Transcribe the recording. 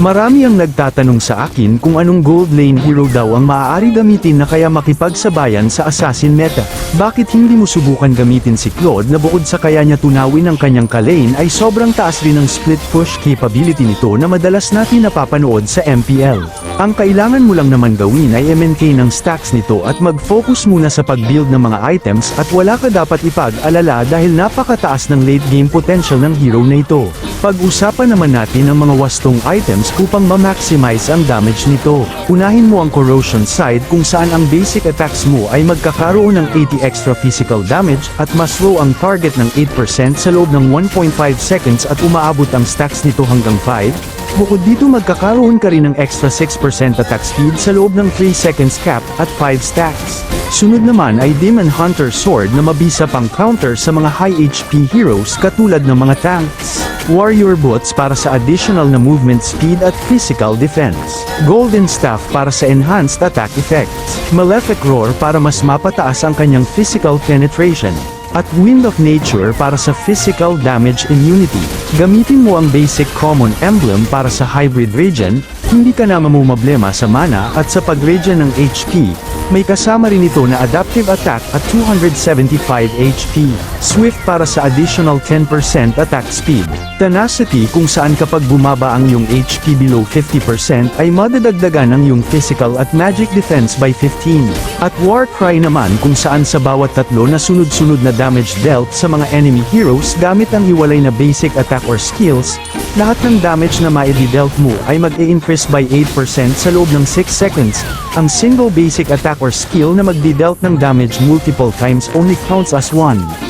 Marami ang nagtatanong sa akin kung anong gold lane hero daw ang maaari gamitin na kaya makipagsabayan sa assassin meta. Bakit hindi mo subukan gamitin si Claude na bukod sa kaya niya tunawin ang kanyang kalane ay sobrang taas rin ang split push capability nito na madalas natin napapanood sa MPL. Ang kailangan mo lang naman gawin ay MNK ng stacks nito at mag-focus muna sa pag-build ng mga items at wala ka dapat ipag-alala dahil napakataas ng late game potential ng hero na ito. Pag-usapan naman natin ang mga wastong items upang ma-maximize ang damage nito. Unahin mo ang corrosion side kung saan ang basic attacks mo ay magkakaroon ng 80 extra physical damage at mas low ang target ng 8% sa loob ng 1.5 seconds at umaabot ang stacks nito hanggang 5, Bukod dito magkakaroon ka rin ng extra 6% attack speed sa loob ng 3 seconds cap at 5 stacks. Sunod naman ay Demon Hunter Sword na mabisa pang counter sa mga high HP heroes katulad ng mga tanks. Warrior Boots para sa additional na movement speed at physical defense. Golden Staff para sa enhanced attack effects. Malefic Roar para mas mapataas ang kanyang physical penetration at Wind of Nature para sa physical damage immunity. Gamitin mo ang basic common emblem para sa hybrid regen, hindi ka na mamumoblema sa mana at sa pag-regen ng HP, may kasama rin ito na adaptive attack at 275 HP. Swift para sa additional 10% attack speed. Tenacity kung saan kapag bumaba ang iyong HP below 50% ay madadagdagan ang iyong physical at magic defense by 15. At War Cry naman kung saan sa bawat tatlo na sunod-sunod na damage dealt sa mga enemy heroes gamit ang hiwalay na basic attack or skills, lahat ng damage na maidi-dealt mo ay mag-i-increase by 8% sa loob ng 6 seconds. Ang single basic attack or skill na magdi-dealt ng damage multiple times only counts as 1.